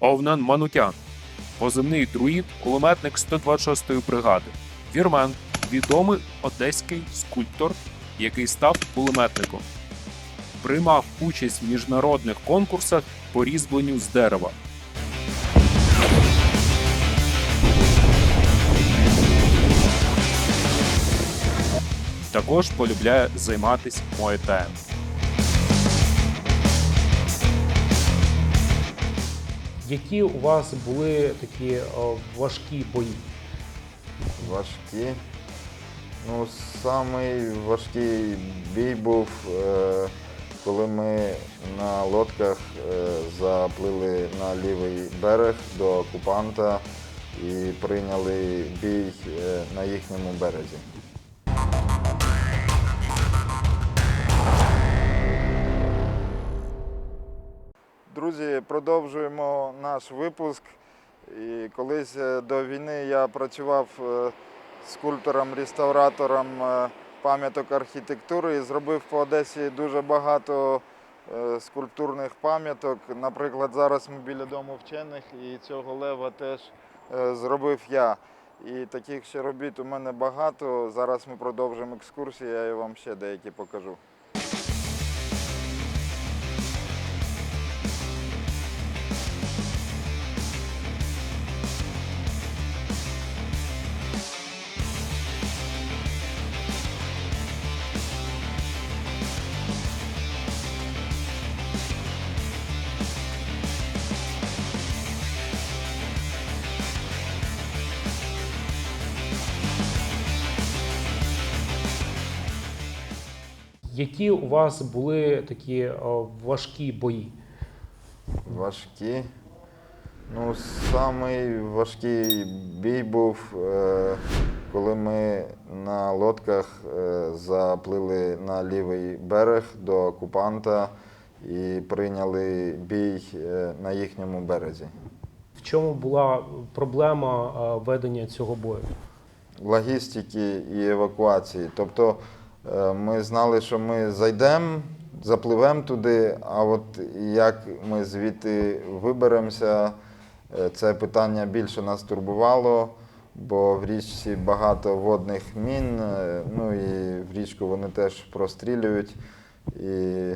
Овнан Манукян, позивний друїд, кулеметник 126-ї бригади. Вірмен відомий одеський скульптор, який став кулеметником. Приймав участь в міжнародних конкурсах по різьбленню з дерева. Також полюбляє займатися муайтаєм. Які у вас були такі о, важкі бої? Важкі. Ну, самий важкий бій був, е, коли ми на лодках е, заплили на лівий берег до окупанта і прийняли бій е, на їхньому березі. Друзі, продовжуємо наш випуск. І колись е, до війни я працював е, скульптором-реставратором е, пам'яток архітектури і зробив по Одесі дуже багато скульптурних пам'яток. Наприклад, зараз ми біля дому вчених і цього лева теж зробив я. І таких ще робіт у мене багато. Зараз ми продовжимо екскурсію, я вам ще деякі покажу. Які у вас були такі о, важкі бої? Важкі. Ну, самий важкий бій був, е, коли ми на лодках е, заплили на лівий берег до окупанта і прийняли бій е, на їхньому березі. В чому була проблема е, ведення цього бою? логістики і евакуації. Тобто е, ми знали, що ми зайдемо, запливемо туди, а от як ми звідти виберемося, е, це питання більше нас турбувало, бо в річці багато водних мін, е, ну і в річку вони теж прострілюють. І...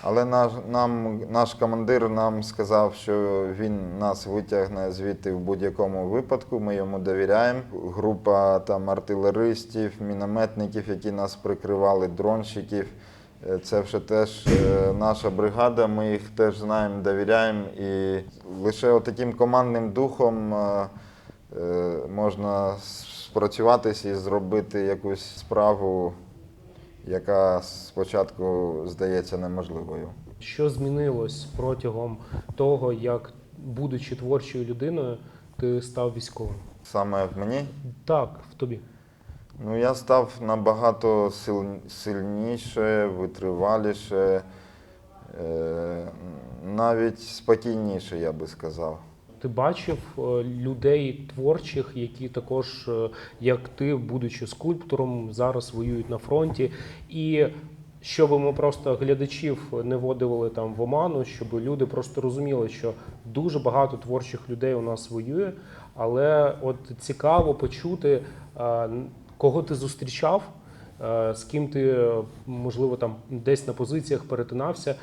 Але наш, нам, наш командир нам сказав, що він нас витягне звідти в будь-якому випадку. Ми йому довіряємо. Група там артилеристів, мінометників, які нас прикривали, дронщиків. е, Це вже теж е, наша бригада. Ми їх теж знаємо, довіряємо. І лише таким командним духом е, можна спрацюватися і зробити якусь справу яка спочатку здається неможливою. Що змінилось протягом того, як, будучи творчою людиною, ти став військовим? Саме в мені, Так, в тобі. ну я став набагато сильніше, витриваліше, е, навіть спокійніше, я би сказав. Ти бачив е, людей творчих, які також, е, як ти, будучи скульптором, зараз воюють на фронті. І щоб ми просто глядачів не вводили там в оману, щоб люди просто розуміли, що дуже багато творчих людей у нас воює, але от цікаво почути, е, кого ти зустрічав. З ким ти можливо там десь на позиціях перетинався,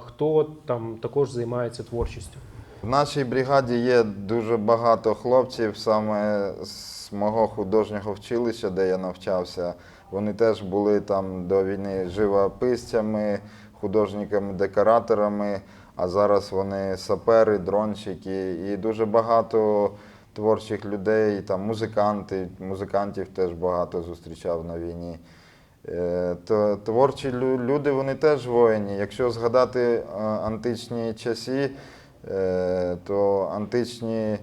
хто там також займається творчістю? В нашій бригаді є дуже багато хлопців саме з мого художнього вчилища, де я навчався. Вони теж були там до війни живописцями, художниками-декораторами, а зараз вони сапери, дронщики і дуже багато творчих людей, там музиканти, музикантів теж багато зустрічав на війні. Е, творчі люди вони теж воїні. Якщо згадати е, античні часи, то античні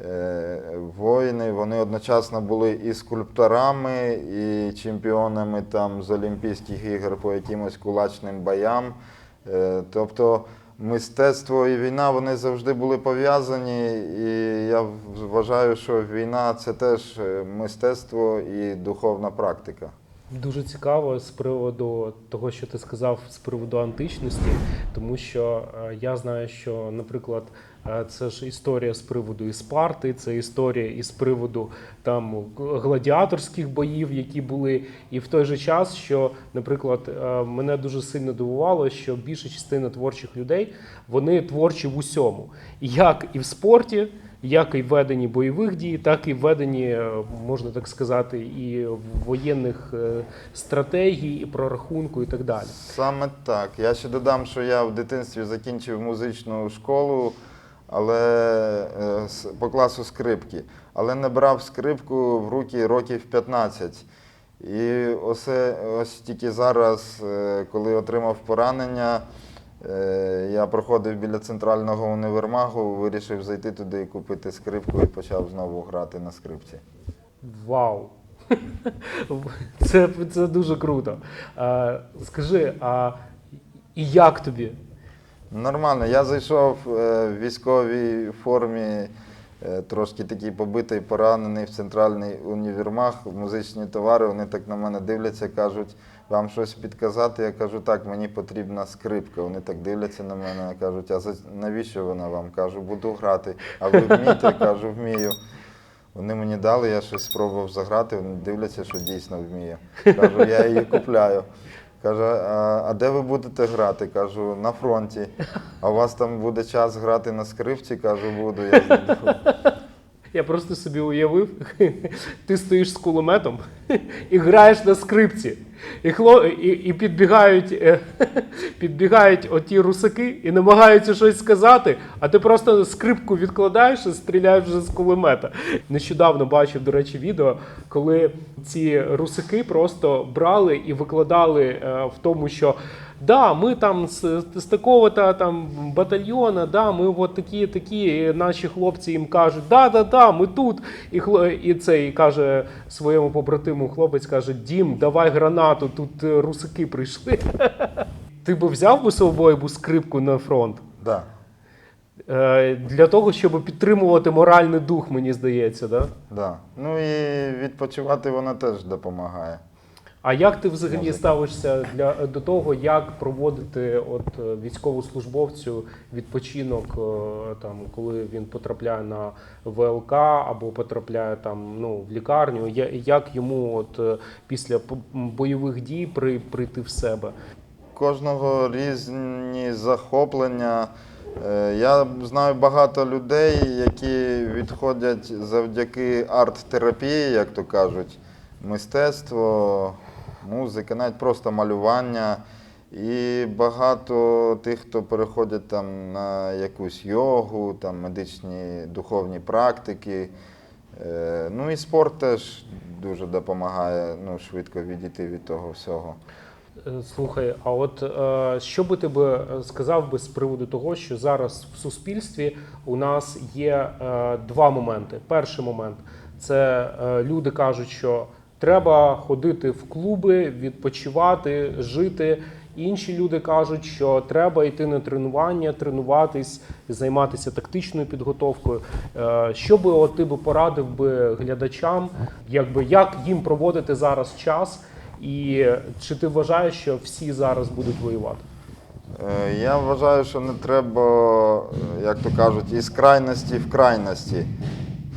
е, воїни вони одночасно були і скульпторами, і чемпіонами там, з Олімпійських ігор по якимось кулачним боям. Е, Тобто мистецтво і війна вони завжди були пов'язані. І я вважаю, що війна це теж е, мистецтво і духовна практика. Дуже цікаво з приводу того, що ти сказав з приводу античності, тому що е, я знаю, що, наприклад, Е, Це ж історія з приводу і Спарти, це історія із приводу там гладіаторських боїв, які були. І в той же час, що, наприклад, е, мене дуже сильно дивувало, що більша частина творчих людей вони творчі в усьому, як і в спорті. Як і в веденні бойових дій, так і в веденні, е, можна так сказати, і воєнних е, стратегій, і прорахунку, і так далі. Саме так. Я ще додам, що я в дитинстві закінчив музичну школу, але е, по класу скрипки. Але не брав скрипку в руки років 15. І осе, ось тільки зараз, коли отримав поранення, я проходив біля центрального універмагу, вирішив зайти туди і купити скрипку і почав знову грати на скрипці. Вау! Це, це дуже круто. А, скажи, а і як тобі? Нормально. Я зайшов е, в військовій формі, е, трошки такий побитий, поранений в центральний універмаг, музичні товари. Вони так на мене дивляться, кажуть, вам щось підказати. Я кажу, так, мені потрібна скрипка. Вони так дивляться на мене, кажуть, а навіщо вона вам? Кажу, буду грати. А ви вмієте? Кажу, вмію. Вони мені дали, я щось спробував заграти, вони дивляться, що дійсно вмію. Кажу, я її купляю. Каже, а, а де ви будете грати? Кажу, на фронті. А у вас там буде час грати на скрипці? Кажу, буду. Я знайду. Я просто собі уявив, ти стоїш з кулеметом і граєш на скрипці. І, хло, і, і підбігають, е, підбігають оті русаки і намагаються щось сказати, а ти просто скрипку відкладаєш і стріляєш вже з кулемета. Нещодавно бачив, до речі, відео, коли ці русаки просто брали і викладали е, в тому, що да, ми там з, з такого-то там батальйона, да, ми от такі, такі, і наші хлопці їм кажуть, да, да, да, ми тут. І, хло- і цей каже своєму побратиму, хлопець каже: Дім, давай гранату, тут е, русаки прийшли. Ти би взяв би собою скрипку на фронт? Да. Е, Для того, щоб підтримувати моральний дух, мені здається, да? Да. Ну і відпочивати вона теж допомагає. А як ти взагалі ставишся для до того, як проводити от військовослужбовцю відпочинок, е, там коли він потрапляє на ВЛК або потрапляє там ну в лікарню? Як йому, от е, після бойових дій, при, прийти в себе? кожного різні захоплення. Е, Я знаю багато людей, які відходять завдяки арт-терапії, як то кажуть, мистецтво, музика, навіть просто малювання. І багато тих, хто переходять там на якусь йогу, там медичні духовні практики. Е, Ну і спорт теж дуже допомагає ну, швидко відійти від того всього. Е, Слухай, а от е, що би ти би сказав би з приводу того, що зараз в суспільстві у нас є два моменти. Перший момент це люди кажуть, що треба ходити в клуби, відпочивати, жити. Інші люди кажуть, що треба йти на тренування, тренуватись, займатися тактичною підготовкою. Е, Що би от ти би порадив би глядачам, якби як їм проводити зараз час? І чи ти вважаєш, що всі зараз будуть воювати? Е, Я вважаю, що не треба, як то кажуть, із крайності в крайності.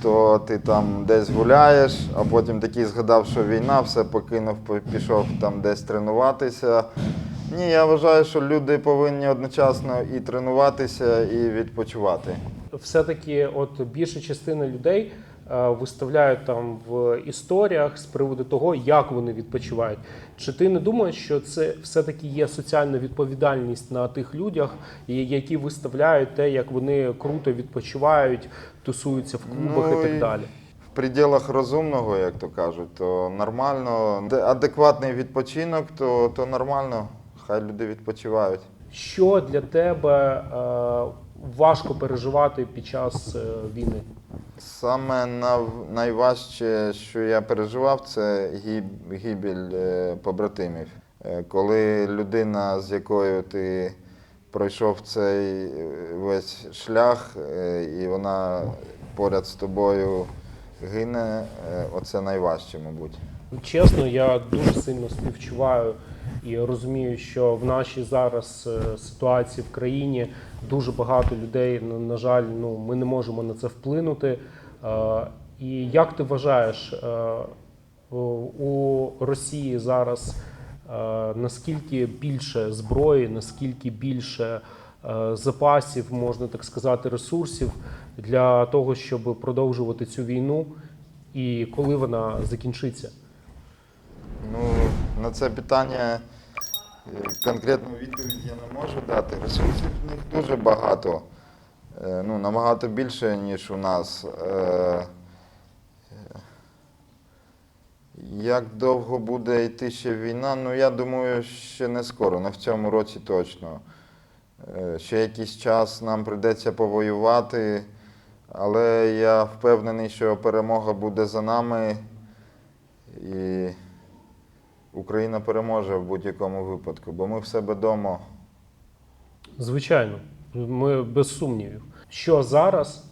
То ти там десь гуляєш, а потім такий згадав, що війна, все покинув, по- пішов там десь тренуватися. Ні, я вважаю, що люди повинні одночасно і тренуватися, і відпочивати. Все-таки, от більша частина людей виставляють там в історіях з приводу того, як вони відпочивають. Чи ти не думаєш, що це все-таки є соціальна відповідальність на тих людях, які виставляють те, як вони круто відпочивають, тусуються в клубах Ну, і так далі? В пределах розумного, як то кажуть, то нормально. Адекватний відпочинок, то, то нормально. Хай люди відпочивають. Що для тебе е, важко переживати під час е, війни? Саме найважче, що я переживав, це гибель е, побратимів. Е, Коли людина, з якою ти пройшов цей е, весь шлях, і вона поряд з тобою гине, оце найважче, мабуть. Чесно, я дуже сильно співчуваю і розумію, що в нашій зараз е, ситуації в країні дуже багато людей, на, жаль, ну ми не можемо на це вплинути. Е, І як ти вважаєш, е, у- Росії зараз наскільки більше зброї, наскільки більше запасів, можна так сказати, ресурсів для того, щоб продовжувати цю війну, і коли вона закінчиться? Ну, на це питання конкретну відповідь я не можу дати. Ресурсів в них дуже багато. Е, Ну, набагато більше, ніж у нас. Е, Як довго буде йти ще війна? Ну, я думаю, ще не скоро, не в цьому році точно. Е, Ще якийсь час нам прийдеться повоювати, але я впевнений, що перемога буде за нами. І Україна переможе в будь-якому випадку, бо ми в себе вдома. Звичайно, ми без сумнівів. Що зараз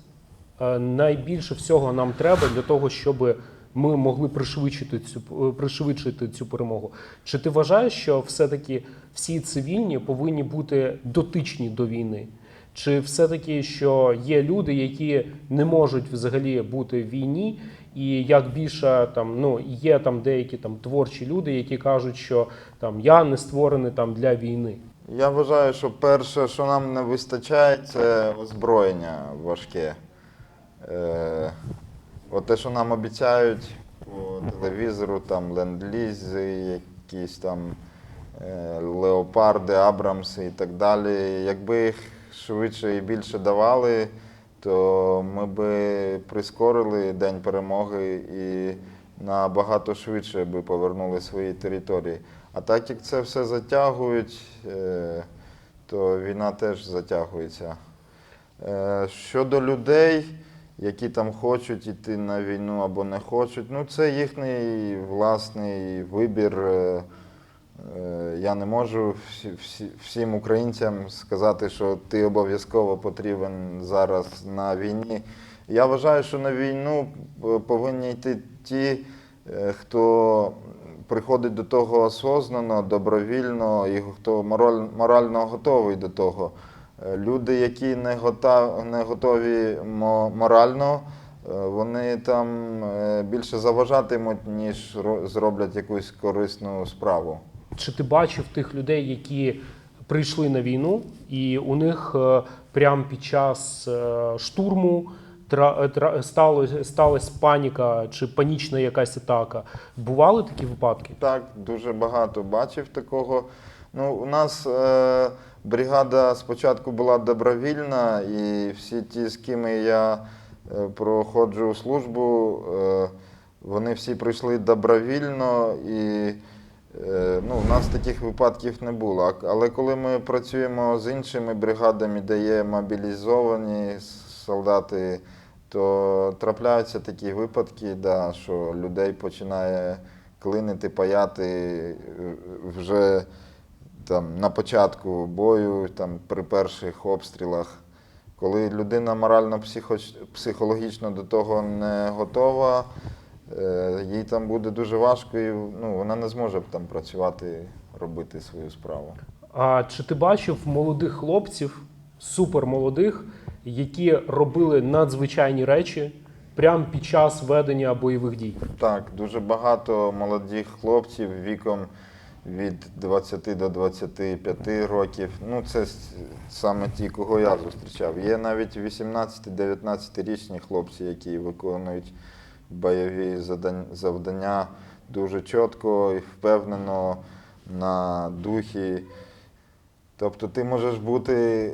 е, найбільше всього нам треба для того, щоб ми могли пришвидшити цю е, пришвидшити цю перемогу? Чи ти вважаєш, що все-таки всі цивільні повинні бути дотичні до війни? Чи все-таки що є люди, які не можуть взагалі бути в війні, і як більше там ну є там деякі там творчі люди, які кажуть, що там я не створений там для війни? Я вважаю, що перше, що нам не вистачає, це озброєння важке. Е, от те, що нам обіцяють по телевізору, там ленд-лізи, якісь там е, леопарди, Абрамси і так далі. Якби їх швидше і більше давали, то ми би прискорили День перемоги і набагато швидше би повернули свої території. А так як це все затягують, е, то війна теж затягується. Е, Щодо людей, які там хочуть йти на війну або не хочуть, ну це їхній власний вибір. Е, Я не можу всі, всі, всім українцям сказати, що ти обов'язково потрібен зараз на війні. Я вважаю, що на війну е, повинні йти ті, е, хто приходить до того осознано, добровільно і хто мораль, морально готовий до того. Люди, які не не готові мо- морально, вони там більше заважатимуть, ніж зроблять якусь корисну справу. Чи ти бачив тих людей, які прийшли на війну, і у них е, прямо під час е, штурму тра, сталася паніка чи панічна якась атака? Бували такі випадки? Так, дуже багато бачив такого. Ну, у нас е, бригада спочатку була добровільна, і всі ті, з ким я е, проходжу службу, е, вони всі прийшли добровільно і е, ну, у нас таких випадків не було. Але коли ми працюємо з іншими бригадами, де є мобілізовані солдати, то трапляються такі випадки, да, що людей починає клинити, паяти е, вже там, на початку бою, там, при перших обстрілах. Коли людина морально психо- психологічно до того не готова, е, їй там буде дуже важко, і ну, вона не зможе там працювати, робити свою справу. А чи ти бачив молодих хлопців, супермолодих, які робили надзвичайні речі прямо під час ведення бойових дій? Так, дуже багато молодих хлопців віком від 20 до 25 років. Ну, це саме ті, кого я зустрічав. Є навіть 18-19-річні хлопці, які виконують бойові завдання дуже чітко і впевнено на духі. Тобто ти можеш бути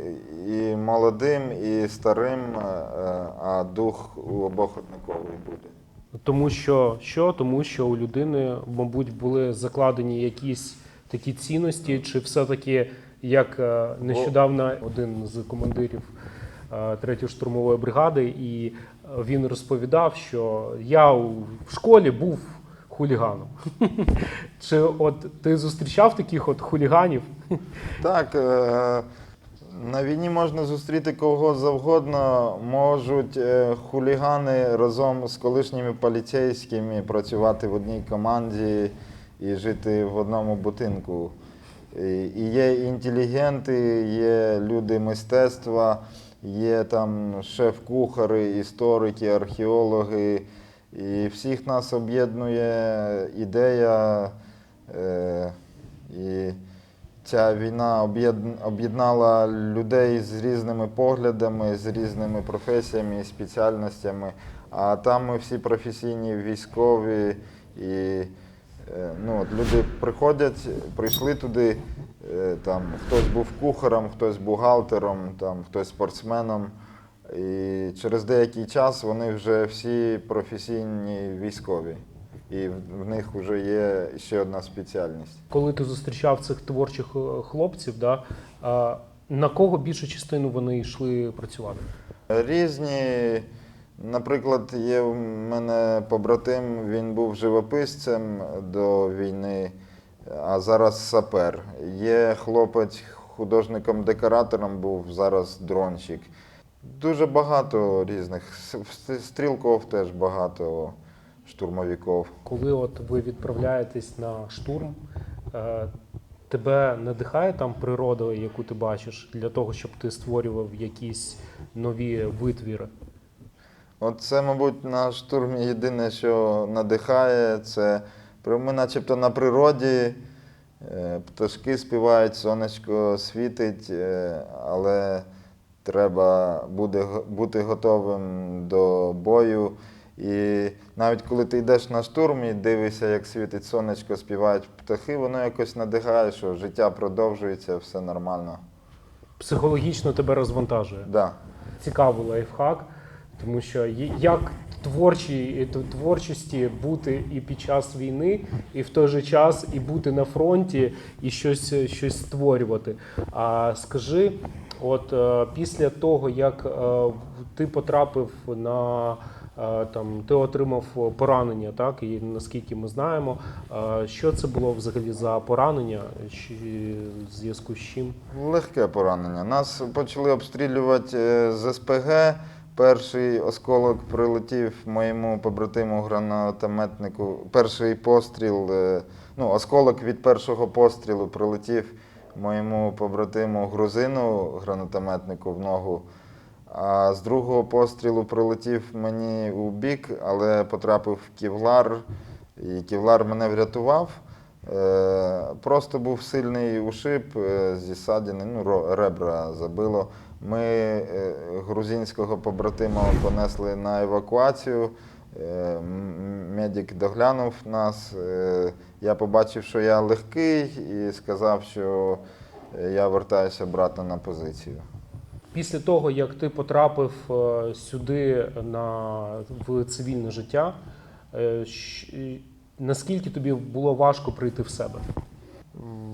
і молодим, і старим, е, е, а дух у обох однаковий буде. Тому що що? Тому що у людини, мабуть, були закладені якісь такі цінності, чи все-таки, як е, нещодавно один з командирів е, третьої штурмової бригади, і е, він розповідав, що я в школі був хуліганом. Чи от ти зустрічав таких от хуліганів? Так, е, На війні можна зустріти кого завгодно. Можуть е, хулігани разом з колишніми поліцейськими працювати в одній команді і жити в одному будинку. І є інтелігенти, є люди мистецтва, є там шеф-кухари, історики, археологи. І всіх нас об'єднує ідея. Е, і ця війна об'єднала людей з різними поглядами, з різними професіями і спеціальностями. А там ми всі професійні військові, і е, ну, от люди приходять, прийшли туди, там, хтось був кухарем, хтось бухгалтером, там, хтось спортсменом. І через деякий час вони вже всі професійні військові. І в в них вже є ще одна спеціальність. Коли ти зустрічав цих творчих е, хлопців, да, на кого більшу частину вони йшли працювати? Різні, наприклад, є в мене побратим, він був живописцем до війни, а зараз сапер. Є хлопець художником-декоратором був, зараз дрончик. Дуже багато різних. Стрілков теж багато, штурмовиків. Коли от ви відправляєтесь на штурм, е, тебе надихає там природа, яку ти бачиш, для того, щоб ти створював якісь нові витвіри? От це, мабуть, на штурмі єдине, що надихає, це ми начебто на природі, е, пташки співають, сонечко світить, е, але треба буде, бути готовим до бою. І навіть коли ти йдеш на штурм і дивишся, як світить сонечко, співають птахи, воно якось надихає, що життя продовжується, все нормально. Психологічно тебе розвантажує. Да. Цікавий лайфхак, тому що як творчі, т- творчості бути і під час війни, і в той же час і бути на фронті, і щось, щось створювати. А скажи, от е, після того, як е, ти потрапив на е, там, ти отримав поранення, так і наскільки ми знаємо, е, що це було взагалі за поранення, в зв'язку з чим? Легке поранення. Нас почали обстрілювати е, з СПГ. Перший осколок прилетів моєму побратиму гранатометнику. Перший постріл, е, ну, осколок від першого пострілу прилетів моєму побратиму грузину, гранатометнику в ногу. А з другого пострілу прилетів мені у бік, але потрапив в ківлар, і ківлар мене врятував. Е, Просто був сильний ушиб е, зі ссадини, ну, ребра забило. Ми е, грузинського побратима понесли на евакуацію. Медик доглянув нас. Я побачив, що я легкий, і сказав, що я вертаюся брати на позицію. Після того, як ти потрапив сюди на, в цивільне життя, наскільки тобі було важко прийти в себе?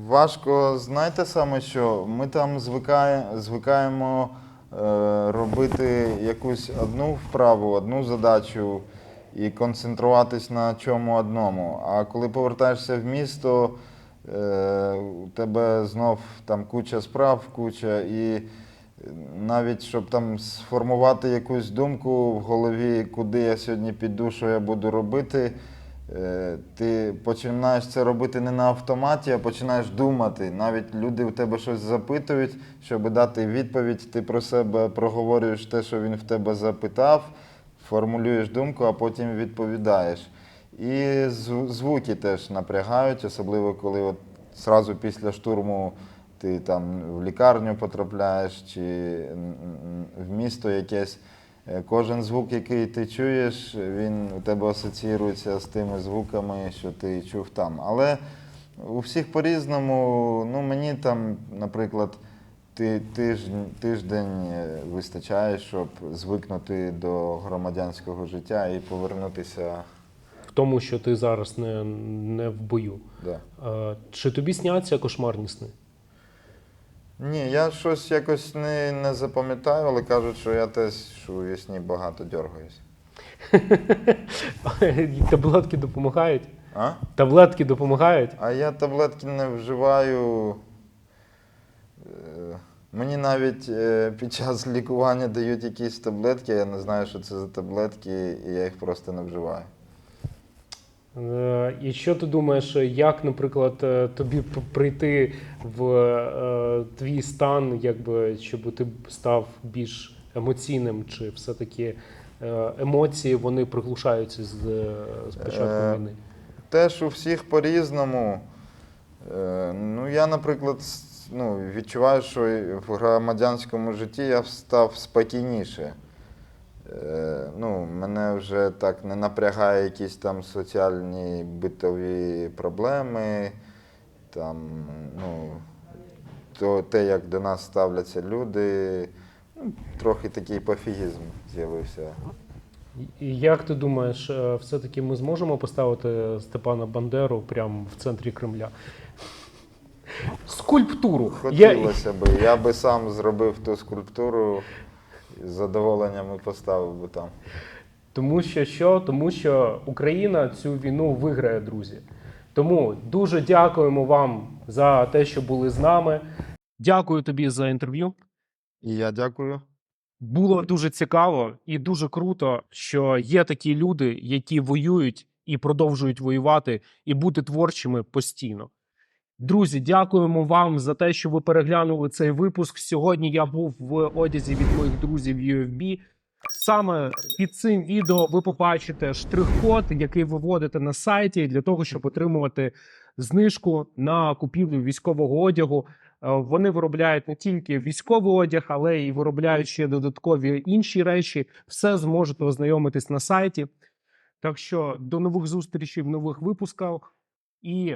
Важко, знаєте саме що? Ми там звикає, звикаємо е, робити якусь одну вправу, одну задачу і концентруватись на чому одному. А коли повертаєшся в місто, е, у тебе знов там куча справ, куча і. Навіть щоб там сформувати якусь думку в голові, куди я сьогодні піду, що я буду робити, ти починаєш це робити не на автоматі, а починаєш думати. Навіть люди в тебе щось запитують, щоб дати відповідь, ти про себе проговорюєш те, що він в тебе запитав, формулюєш думку, а потім відповідаєш. І звуки теж напрягають, особливо коли от зразу після штурму ти там в лікарню потрапляєш чи в місто якесь. Е, Кожен звук, який ти чуєш, він у тебе асоціюється з тими звуками, що ти чув там. Але у всіх по-різному, ну мені там, наприклад, ти, тиждень, тиждень е, вистачає, щоб звикнути до громадянського життя і повернутися. В тому, що ти зараз не, не в бою. Да. Е, Чи тобі сняться кошмарні сни? Ні, я щось якось не, не запам'ятаю, але кажуть, що я теж що у вісні багато дергаюсь. Таблетки допомагають? А? Таблетки допомагають? А я таблетки не вживаю. е, Мені навіть е, під час лікування дають якісь таблетки, я не знаю, що це за таблетки, і я їх просто не вживаю. Е, І що ти думаєш, як, наприклад, е, тобі прийти в е, твій стан, якби щоб ти став більш емоційним, чи все-таки емоції вони приглушаються з, з початку війни? Теж у всіх по-різному. Ну, я, наприклад, ну, відчуваю, що в громадянському житті я став спокійніше. Е, Ну, мене вже так не напрягає якісь там соціальні битові проблеми, там, ну, то, те, як до нас ставляться люди. Ну, трохи такий пофігізм з'явився. Як ти думаєш, е, все-таки ми зможемо поставити Степана Бандеру прямо в центрі Кремля? Скульптуру. Я, Хотілося би. Я би сам зробив ту скульптуру з задоволенням і поставив би там. Тому що що? Тому що Україна цю війну виграє, друзі. Тому дуже дякуємо вам за те, що були з нами. Дякую тобі за інтерв'ю. І я дякую. Було дуже цікаво і дуже круто, що є такі люди, які воюють і продовжують воювати, і бути творчими постійно. Друзі, дякуємо вам за те, що ви переглянули цей випуск. Сьогодні я був в одязі від моїх друзів UFB. Саме під цим відео ви побачите штрих-код, який ви вводите на сайті для того, щоб отримувати знижку на купівлю військового одягу. Е, Вони виробляють не тільки військовий одяг, але й виробляють ще додаткові інші речі. Все зможете ознайомитись на сайті. Так що до нових зустрічей в нових випусках і